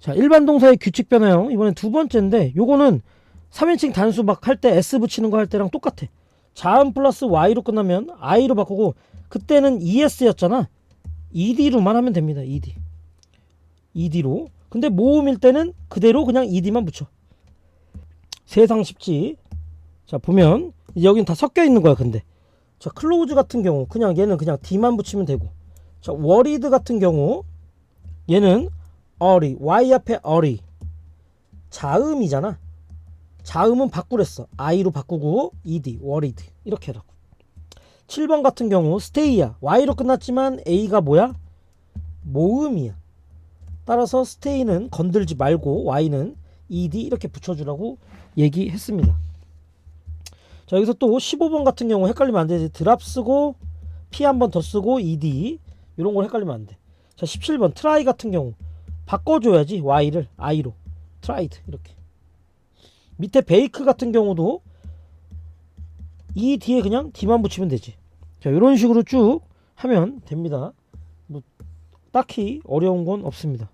자, 일반 동사의 규칙 변화형. 이번엔 두 번째인데 요거는 3인칭 단수 막할때 S 붙이는 거 할 때랑 똑같아. 자음 플러스 Y로 끝나면 I로 바꾸고 그때는 ES였잖아. ED로만 하면 됩니다. ED. ED로. 근데 모음일 때는 그대로 그냥 ED만 붙여. 세상 쉽지. 자, 보면 이제 여긴 다 섞여 있는 거야, 근데. 자, 클로즈 같은 경우 그냥 얘는 그냥 D만 붙이면 되고. 자, 워리드 같은 경우 얘는 어리, Y 앞에 어리. 자음이잖아. 자음은 바꾸랬어. I로 바꾸고 ed, worried 이렇게 하라고. 7번 같은 경우 stay야. Y로 끝났지만 A가 뭐야? 모음이야. 따라서 stay는 건들지 말고 Y는 ed 이렇게 붙여주라고 얘기했습니다. 자 여기서 또 15번 같은 경우 헷갈리면 안 되지. 드랍 쓰고 P 한 번 더 쓰고 ed 이런 걸 헷갈리면 안 돼. 자 17번 try 같은 경우 바꿔줘야지 Y를 I로 tried 이렇게. 밑에 베이크 같은 경우도 이 뒤에 그냥 D만 붙이면 되지. 자, 이런 식으로 쭉 하면 됩니다. 뭐 딱히 어려운 건 없습니다.